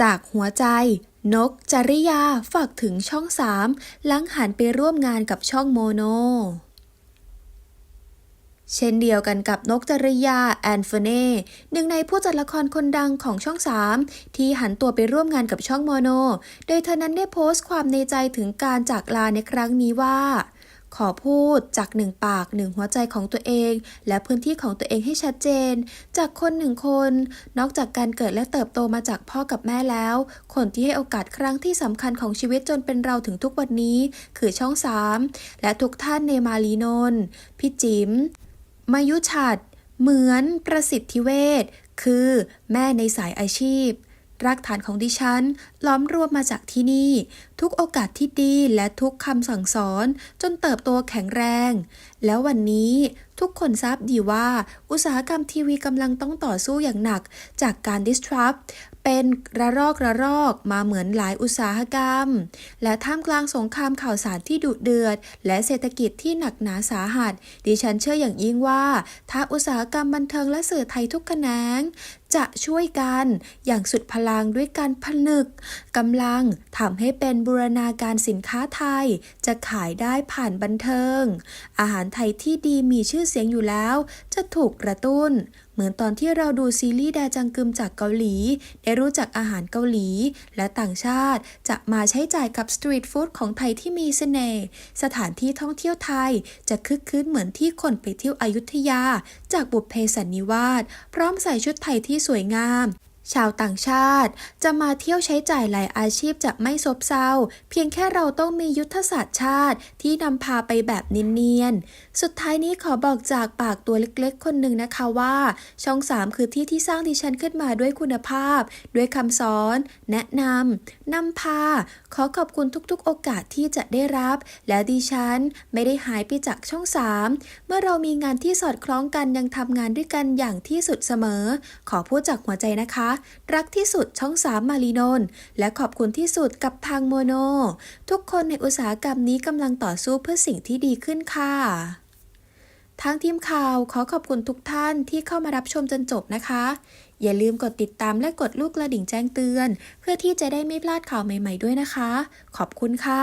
จากหัวใจ นก จริยาฝากถึงช่องสามหลังหันไปร่วมงานกับช่องโมโน เช่นเดียวกันกับนกจริยาแอนเฟเน่หนึ่งในผู้จัดละครคนดังของช่อง 3 ที่หันตัวไปร่วมงานกับช่องโมโน โดยเธอนั้นได้โพสต์ความในใจถึงการจากลาในครั้งนี้ว่า ขอพูดจากหนึ่งปากหนึ่งหัวใจของตัวเอง และพื้นที่ของตัวเองให้ชัดเจน จากคนหนึ่งคน นอกจากการเกิดและเติบโตมาจากพ่อกับแม่แล้ว คนที่ให้โอกาสครั้งที่สำคัญของชีวิตจนเป็นเราถึงทุกวันนี้ คือช่อง 3 และทุกท่านในมาลีนน์พี่จิมมายุชัด เหมือนประสิทธิเวชคือแม่ในสายอาชีพ รากฐานของดิฉัน ล้อมรวมมาจากที่นี่ ทุกโอกาสที่ดีและทุกคำสั่งสอน จนเติบโตแข็งแรง แล้ววันนี้ทุกคนทราบดีว่า อุตสาหกรรมทีวีกำลังต้องต่อสู้อย่างหนักจากการ disrupt เป็นระรอกระรอกมาเหมือนหลายอุตสาหกรรม และท่ามกลางสงครามข่าวสารที่ดุเดือด และเศรษฐกิจที่หนักหนาสาหัส ดิฉันเชื่ออย่างยิ่งว่า ถ้าอุตสาหกรรมบันเทิงและสื่อไทยทุกแขนง จะช่วยกันอย่างสุดพลังด้วยการผนึกกำลังทำให้เป็นบูรณาการสินค้าไทย จะขายได้ผ่านบันเทิง อาหารไทยที่ดีมีชื่อเสียงอยู่แล้ว จะถูกกระตุ้น เหมือนตอนที่เราดูซีรีส์แดจังกึมจากเกาหลี ได้รู้จักอาหารเกาหลี และต่างชาติ จะมาใช้จ่ายกับสตรีทฟู้ดของไทยที่มีเสน่ห์สถานที่ท่องเที่ยวไทย จะคึกคืนเหมือนที่คนไปเที่ยวอยุธยา จากบุพเพสันนิวาสพร้อมใส่ชุดไทยที่สวยงาม ชาวต่างชาติ จะมาเที่ยวใช้จ่ายหลายอาชีพจะไม่ซบเซาเพียงแค่เราต้องมียุทธศาสตร์ชาติที่นำพาไปแบบเนียนๆ สุดท้ายนี้ขอบอกจากปากตัวเล็กๆ คนหนึ่งนะคะว่า ช่อง 3 คือที่ที่สร้างดิฉันขึ้นมาด้วยคุณภาพ ด้วยคำสอน แนะนำนำพา ขอขอบคุณทุกๆ โอกาสที่จะได้รับ และดิฉันไม่ได้หายไปจากช่อง 3 เมื่อเรามีงานที่สอดคล้องกันยังทำงานด้วยกันอย่างที่สุดเสมอ ขอพูดจากหัวใจนะคะรักที่สุดช่อง3มมารีนนและขอบคุณที่สุดกับทางโมโน ทุกคนในอุตสาหกรรมนี้กำลังต่อสู้เพื่อสิ่งที่ดีขึ้นค่ะทางทีมข่าวขอขอบคุณทุกท่านที่เข้ามารับชมจนจบนะคะ อย่าลืมกดติดตามและกดลูกกระดิ่งแจ้งเตือน เพื่อที่จะได้ไม่พลาดข่าวใหม่ ๆด้วยนะคะ ขอบคุณค่ะ